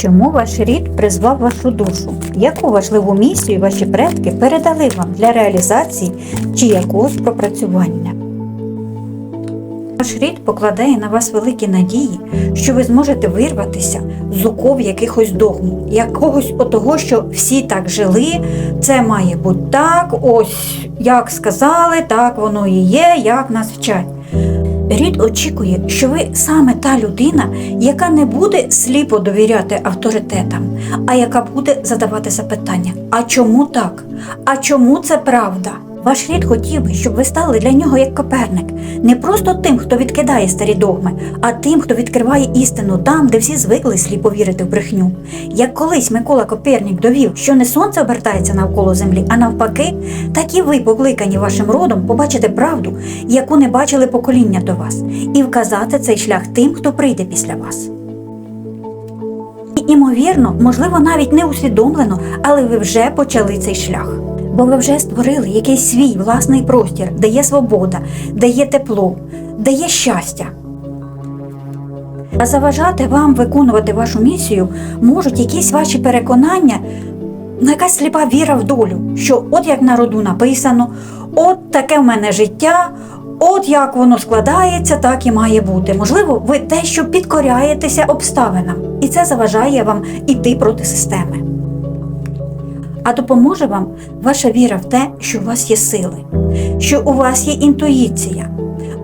Чому ваш рід призвав вашу душу? Яку важливу місію ваші предки передали вам для реалізації чи якогось пропрацювання? Ваш рід покладає на вас великі надії, що ви зможете вирватися з оков якихось догм, якогось отого, що всі так жили, це має бути так, ось як сказали, так воно і є, як нас вчать. Рід очікує, що ви саме та людина, яка не буде сліпо довіряти авторитетам, а яка буде задавати запитання: а чому так? А чому це правда? Ваш рід хотів би, щоб ви стали для нього як Коперник, не просто тим, хто відкидає старі догми, а тим, хто відкриває істину там, де всі звикли сліпо вірити в брехню. Як колись Микола Коперник довів, що не сонце обертається навколо землі, а навпаки, так і ви, покликані вашим родом, побачите правду, яку не бачили покоління до вас, і вказати цей шлях тим, хто прийде після вас. І, імовірно, можливо, навіть не усвідомлено, але ви вже почали цей шлях. Бо ви вже створили якийсь свій власний простір, де є свобода, де є тепло, де є щастя. А заважати вам виконувати вашу місію можуть якісь ваші переконання, ну, якась сліпа віра в долю, що от як на роду написано, от таке в мене життя, от як воно складається, так і має бути. Можливо, ви те, що підкоряєтеся обставинам, і це заважає вам іти проти системи. А допоможе вам ваша віра в те, що у вас є сили, що у вас є інтуїція,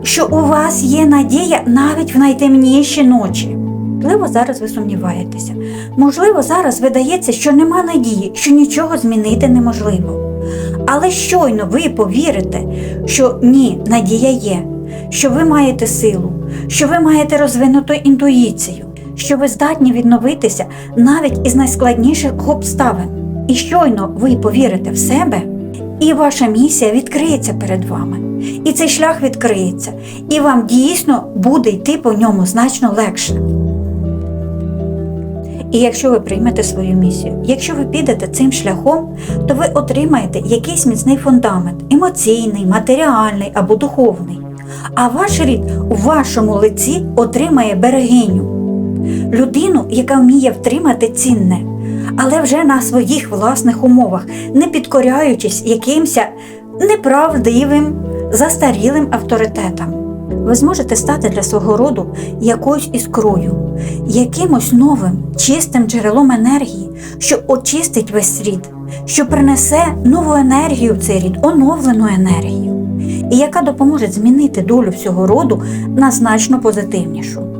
що у вас є надія навіть в найтемніші ночі. Можливо, зараз ви сумніваєтеся. Можливо, зараз видається, що нема надії, що нічого змінити неможливо. Але щойно ви повірите, що ні, надія є, що ви маєте силу, що ви маєте розвинуту інтуїцію, що ви здатні відновитися навіть із найскладніших обставин. І щойно ви повірите в себе, і ваша місія відкриється перед вами. І цей шлях відкриється, і вам дійсно буде йти по ньому значно легше. І якщо ви приймете свою місію, якщо ви підете цим шляхом, то ви отримаєте якийсь міцний фундамент емоційний, матеріальний або духовний. А ваш рід у вашому лиці отримає берегиню, людину, яка вміє втримати цінне, але вже на своїх власних умовах, не підкоряючись якимсь неправдивим, застарілим авторитетам. Ви зможете стати для свого роду якоюсь іскрою, якимось новим, чистим джерелом енергії, що очистить весь рід, що принесе нову енергію в цей рід, оновлену енергію, і яка допоможе змінити долю всього роду на значно позитивнішу.